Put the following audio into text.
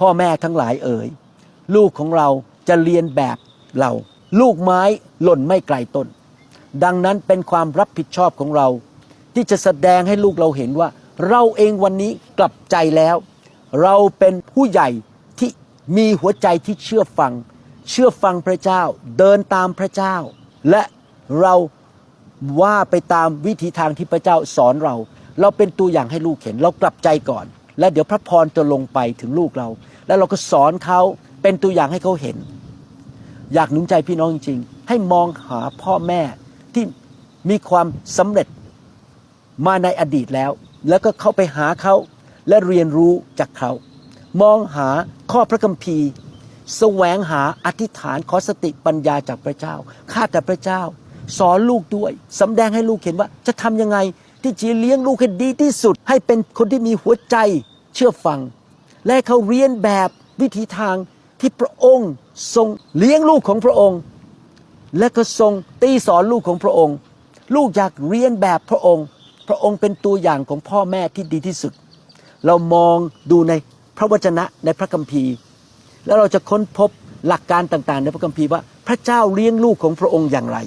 พ่อแม่ทั้งหลายเอ่ยลูกของเราจะเรียนแบบเรา ลูกไม้หล่นไม่ไกลต้น ดังนั้นเป็นความรับผิดชอบของเรา ที่จะแสดงให้ลูกเราเห็นว่า เราเองวันนี้กลับใจแล้ว เราเป็นผู้ใหญ่ที่มีหัวใจที่เชื่อฟัง เชื่อฟังพระเจ้า เดินตามพระเจ้า และเราว่าไปตามวิธีทางที่พระเจ้าสอนเรา เราเป็นตัวอย่างให้ลูกเห็น เรากลับใจก่อน และเดี๋ยวพระพรจะลงไปถึงลูกเรา แล้วเราก็สอนเขาเป็นตัวอย่างให้เขาเห็น อยากหนุนใจพี่น้องจริงๆให้มองหาพ่อแม่ที่มีความสำเร็จมาในอดีตแล้ว แล้วก็เข้าไปหาเขาและเรียนรู้จากเขา มองหาข้อพระคัมภีร์ แสวงหาอธิษฐานขอสติปัญญาจากพระเจ้าข้าแต่พระเจ้า สอนลูกด้วยสำแดงให้ลูกเห็นว่าจะทำยังไง ที่จะเลี้ยงลูกให้ดีที่สุด ให้เป็นคนที่มีหัวใจเชื่อฟัง และเขาเรียนแบบวิธีทางที่พระองค์ทรงเลี้ยงลูกของพระองค์ และก็ทรงตีสอนลูกของพระองค์ ลูกอยากเรียนแบบพระองค์ พระองค์เป็นตัวอย่างของพ่อแม่ที่ดีที่สุด เรามองดูในพระวจนะในพระคัมภีร์ แล้วเราจะค้นพบหลักการต่างๆ ในพระคัมภีร์ว่าพระเจ้าเลี้ยงลูกของพระองค์อย่างไร